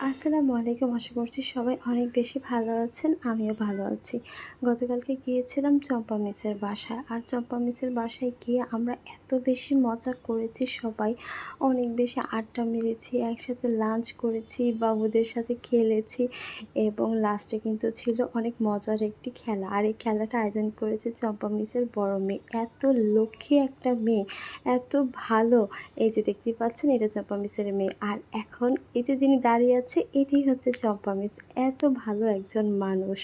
আসসালামু আলাইকুম। আশা করছি সবাই অনেক বেশি ভালো আছেন, আমিও ভালো আছি। গতকালকে গিয়েছিলাম চম্পা মিসের বাসায়। আর চম্পা মিসের বাসায় গিয়ে আমরা এত বেশি মজা করেছি, সবাই অনেক বেশি আড্ডা মেরেছি, একসাথে লাঞ্চ করেছি, বাবুদের সাথে খেলেছি এবং লাস্টে কিন্তু ছিল অনেক মজার একটি খেলা। আর এই খেলাটা আয়োজন করেছে চম্পা মিসের বড় মেয়ে। এত লক্ষ্মী একটা মেয়ে, এত ভালো। এই যে দেখতে পাচ্ছেন, এটা চম্পা মিসের মেয়ে। আর এখন এই যে যিনি দাঁড়িয়ে আছে এটি হচ্ছে চম্পা মিস এত ভালো একজন মানুষ।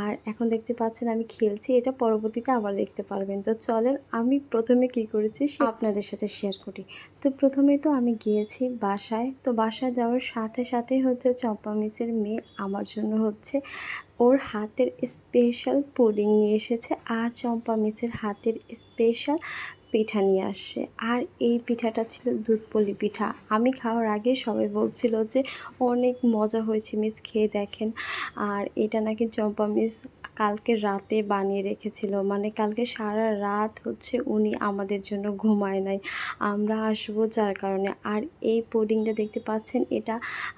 আর এখন দেখতে পাচ্ছেন আমি খেলছি, এটা পরবর্তীতে আবার দেখতে পারবেন। তো চলেন, আমি প্রথমে কি করেছি সে আপনাদের সাথে শেয়ার করি। তো প্রথমে তো আমি গিয়েছি বাসায়। তো বাসায় যাওয়ার সাথে সাথে হচ্ছে চম্পা মিসের মেয়ে আমার জন্য হচ্ছে ওর হাতের স্পেশাল পুডিং নিয়ে এসেছে। আর চম্পা মিসের হাতের স্পেশাল পিঠা নিয়ে আসে। আর এই পিঠাটা ছিল দুধপলি পিঠা। আমি খাওয়ার আগে সবাই বলছিল যে, অনেক মজা হয়েছে, মিস। খেয়ে দেখেন। আর এটা নাকি চম্পা মিস কালকে রাতে বানিয়ে রেখেছিল। মানে কালকে সারা রাত হচ্ছে উনি আমাদের জন্য ঘুমায় নাই। আমরা আসব যার কারণে। আর এই পুডিংটা দেখতে পাচ্ছেন, এটা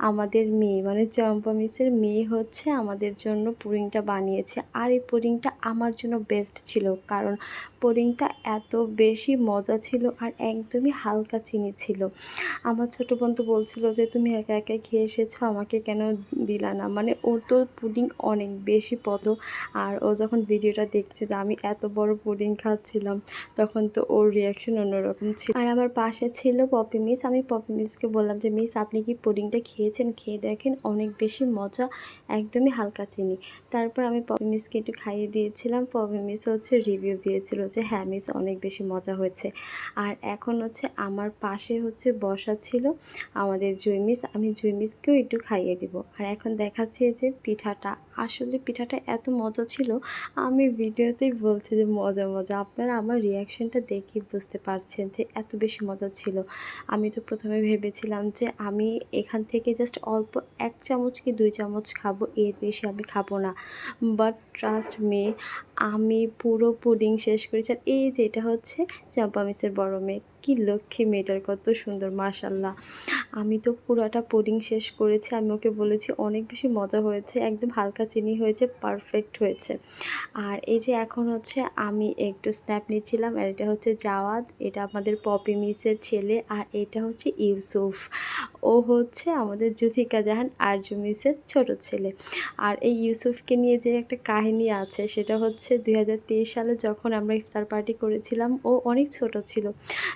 আমাদের মেয়ে। মানে চম্পা মিসের মেয়ে হচ্ছে আমাদের জন্য পুডিংটা বানিয়েছে। আর এই পুডিংটা আমার জন্য বেস্ট ছিল। কারণ পুডিংটা এত বেশি মজা ছিল আর একদমই হালকা চিনি ছিল। আমার ছোটো বোন তো বলছিল যে, তুমি একা একা খেয়ে এসেছ, আমাকে কেন দিলা না? মানে ওর তো পুডিং অনেক বেশি পদ আর ও যখন ভিডিওটা দেখছে যে আমি এত বড় পুডিং খাচ্ছিলাম, তখন তো ওর রিয়াকশন অন্যরকম ছিল। আর আমার পাশে ছিল পপি মিস। আমি পপি মিসকে বললাম যে, মিস, আপনি কি পুডিংটা খেয়েছেন? খেয়ে দেখেন, অনেক বেশি মজা, একদমই হালকা চিনি। তারপর আমি পপি মিসকে একটু খাইয়ে দিয়েছিলাম। পপি মিস হচ্ছে রিভিউ দিয়েছিল যে হ্যাঁ মিস, অনেক বেশি মজা হয়েছে। আর এখন হচ্ছে আমার পাশে হচ্ছে বসা ছিল আমাদের জুইমিস আমি জুইমিসকেও একটু খাইয়ে দিব। আর এখন দেখাচ্ছি যে পিঠাটা, আসলে পিঠাটা এত মজা ছিল, আমি ভিডিওতেই বলছি যে মজা মজা। আপনারা আমার রিয়াকশনটা দেখে বুঝতে পারছেন যে এত বেশি মজা ছিল। আমি তো প্রথমে ভেবেছিলাম যে আমি এখান থেকে জাস্ট অল্প এক চামচ কি দুই চামচ খাব, এর বেশি আমি খাব না। বাট ট্রাস্ট মে আমি পুরো পুডিং শেষ করেছি। আর এই যে এটা হচ্ছে চম্পা মিসের বড় মেয়ে। কী লক্ষ্মী মেয়েটার কত সুন্দর মার্শাল্লাহ আমি তো পুরোটা পুডিং শেষ করেছি। আমি ওকে বলেছি, অনেক বেশি মজা হয়েছে। একদম হালকা চিনি হয়েছে পারফেক্ট হয়েছে। আর এই যে এখন হচ্ছে আমি একটু স্ন্যাপ নিচ্ছিলাম, আর এটা হচ্ছে জাওয়াদ এটা আমাদের পপি মিসের ছেলে। আর এটা হচ্ছে ইউসুফ ও হচ্ছে আমাদের জুথিকা জাহান, আরজু মিসের ছোট ছেলে। আর এই ইউসুফকে নিয়ে যে একটা কাহিনী আছে, সেটা হচ্ছে দু হাজার তেইশ সালে যখন আমরা ইফতার পার্টি করেছিলাম, ও অনেক ছোট ছিল।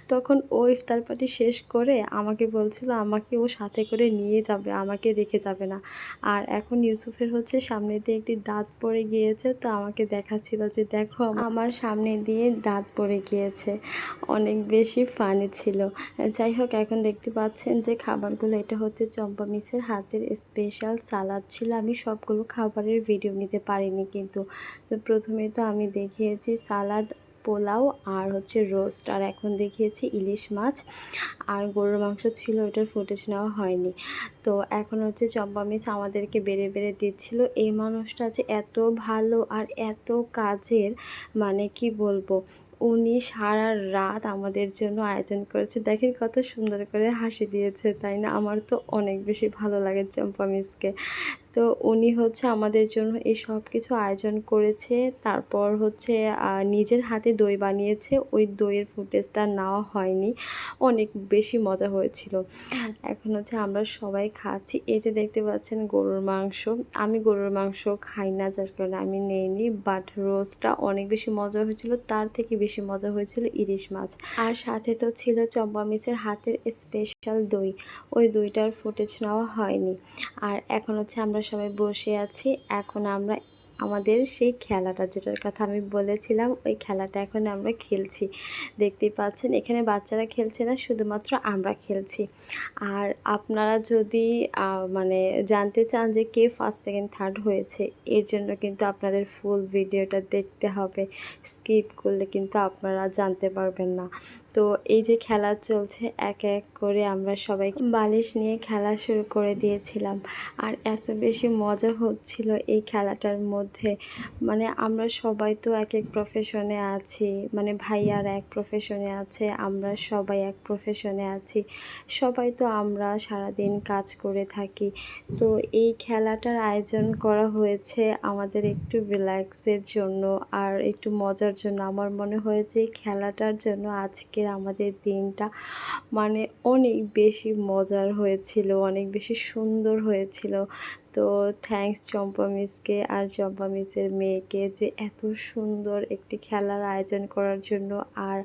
তখন ও ইফতার পার্টি শেষ করে আমাকে বলছিল, আমাকে ও সাথে করে নিয়ে যাবে, আমাকে রেখে যাবে না। আর এখন ইউসুফের হচ্ছে সামনে দিয়ে একটি দাঁত পড়ে গিয়েছে, তো আমাকে দেখাচ্ছিল যে, দেখো, আমার সামনে দিয়ে দাঁত পড়ে গিয়েছে। অনেক বেশি ফানি ছিল। যাই হোক, এখন দেখতে পাচ্ছেন যে খাবারগুলো, এটা হচ্ছে চম্পা মিসের হাতের স্পেশাল সালাদ ছিল। আমি সবগুলো খাবারের ভিডিও নিতে পারিনি কিন্তু। তো প্রথমে তো আমি দেখিয়েছি সালাদ পোলাও আর হচ্ছে রোস্ট। আর এখন দেখিয়েছি ইলিশ মাছ। আর গরুর মাংস ছিল ওটার ফুটেজ নেওয়া হয়নি। তো এখন হচ্ছে চম্পা মিস আমাদেরকে বেড়ে বেড়ে দিচ্ছিল। এই মানুষটা যে এত ভালো আর এত কাজের মানে কি বলব? উনি সারা রাত আমাদের জন্য আয়োজন করেছে। দেখেন কত সুন্দর করে হাসি দিয়েছে, তাই না? আমার তো অনেক বেশি ভালো লাগে চম্পা মিসকে তো উনি হচ্ছে আমাদের জন্য এই সব কিছু আয়োজন করেছে। তারপর হচ্ছে নিজের হাতে দই বানিয়েছে। ওই দইয়ের ফুটেজটা নেওয়া হয়নি। অনেক বেশি মজা হয়েছিল। এখন হচ্ছে আমরা সবাই খাচ্ছি। এই যে দেখতে পাচ্ছেন গরুর মাংস। আমি গরুর মাংস খাই না, যার কারণে আমি নেইনি। বাট রোস্টটা অনেক বেশি মজা হয়েছিল। তার থেকে বেশি মজা হয়েছিল ইলিশ মাছ। আর সাথে তো ছিল চম্পা মিসের হাতের স্পেশাল দই। ওই দইটার ফুটেজ নেওয়া হয়নি। আর এখন হচ্ছে আমরা সবাই বসে আছি। এখন আমরা আমাদের সেই খেলাটা, যেটার কথা আমি বলেছিলাম, ওই খেলাটা এখন আমরা খেলছি। দেখতেই পাচ্ছেন, এখানে বাচ্চারা খেলছে না, শুধুমাত্র আমরা খেলছি। আর আপনারা যদি মানে জানতে চান যে কে ফার্স্ট সেকেন্ড থার্ড হয়েছে, এর জন্য কিন্তু আপনাদের ফুল ভিডিওটা দেখতে হবে। স্কিপ করলে কিন্তু আপনারা জানতে পারবেন না। তো এই যে খেলা চলছে, এক এক করে আমরা সবাই বালিশ নিয়ে খেলা শুরু করে দিয়েছিলাম। আর এত বেশি মজা হচ্ছিল এই খেলাটার মধ্যে। মধ্যে। মানে আমরা সবাই তো এক এক প্রফেশনে আছি মানে ভাইয়ার এক প্রফেশনে আছে, আমরা সবাই এক প্রফেশনে আছি। সবাই তো আমরা সারাদিন কাজ করে থাকি। তো এই খেলাটার আয়োজন করা হয়েছে আমাদের একটু রিল্যাক্সের জন্য আর একটু মজার জন্য। আমার মনে হয়েছে এই খেলাটার জন্য আজকের আমাদের দিনটা মানে অনেক বেশি মজার হয়েছিল, অনেক বেশি সুন্দর হয়েছিল। তো থ্যাঙ্কস চম্পা মিসকে আর চম্পা মিসের মেয়েকে যে এত সুন্দর একটি খেলার আয়োজন করার জন্য আর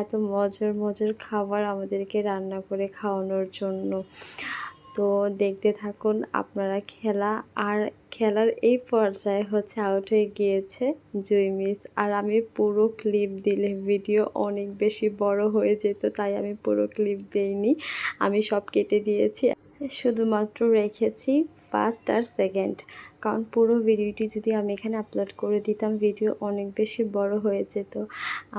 এত মজার মজার খাবার আমাদেরকে রান্না করে খাওয়ানোর জন্য। তো দেখতে থাকুন আপনারা খেলা। আর খেলার এই পর্যায়ে হচ্ছে আউট হয়ে গিয়েছে জুই মিস। আর আমি পুরো ক্লিপ দিলে ভিডিও অনেক বেশি বড় হয়ে যেত, তাই আমি পুরো ক্লিপ দেইনি। আমি সব কেটে দিয়েছি। শুধুমাত্র রেখেছি ফার্স্ট আর সেকেন্ড কারণ পুরো ভিডিওটি যদি আমি এখানে আপলোড করে দিতাম ভিডিও অনেক বেশি বড় হয়ে যেত।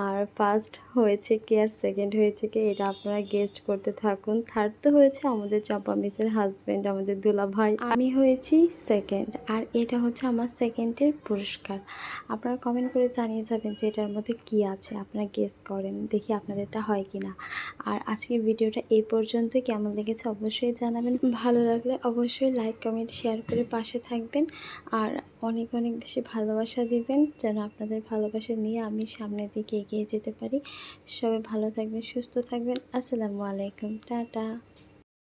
আর ফার্স্ট হয়েছে কি আর সেকেন্ড হয়েছে কি, এটা আপনারা গেস্ট করতে থাকুন। থার্ড তো হয়েছে আমাদের চম্পা মিসের হাজব্যান্ড আমাদের দুলা ভাই আমি হয়েছি সেকেন্ড আর এটা হচ্ছে আমার সেকেন্ডের পুরস্কার। আপনারা কমেন্ট করে জানিয়ে যাবেন যে এটার মধ্যে কি আছে, আপনারা গেস্ট করেন, দেখি আপনাদেরটা হয় কি না আর আজকের ভিডিওটা এই পর্যন্ত কেমন লেগেছে অবশ্যই জানাবেন। ভালো লাগলে অবশ্যই লাইক কমেন্ট শেয়ার করে পাশে থাকবেন। আর অনেক অনেক বেশি ভালোবাসা দিবেন, যেন আপনাদের ভালোবাসা নিয়ে আমি সামনের দিকে এগিয়ে যেতে পারি। সবাই ভালো থাকবেন, সুস্থ থাকবেন। আসসালামু আলাইকুম। টাটা।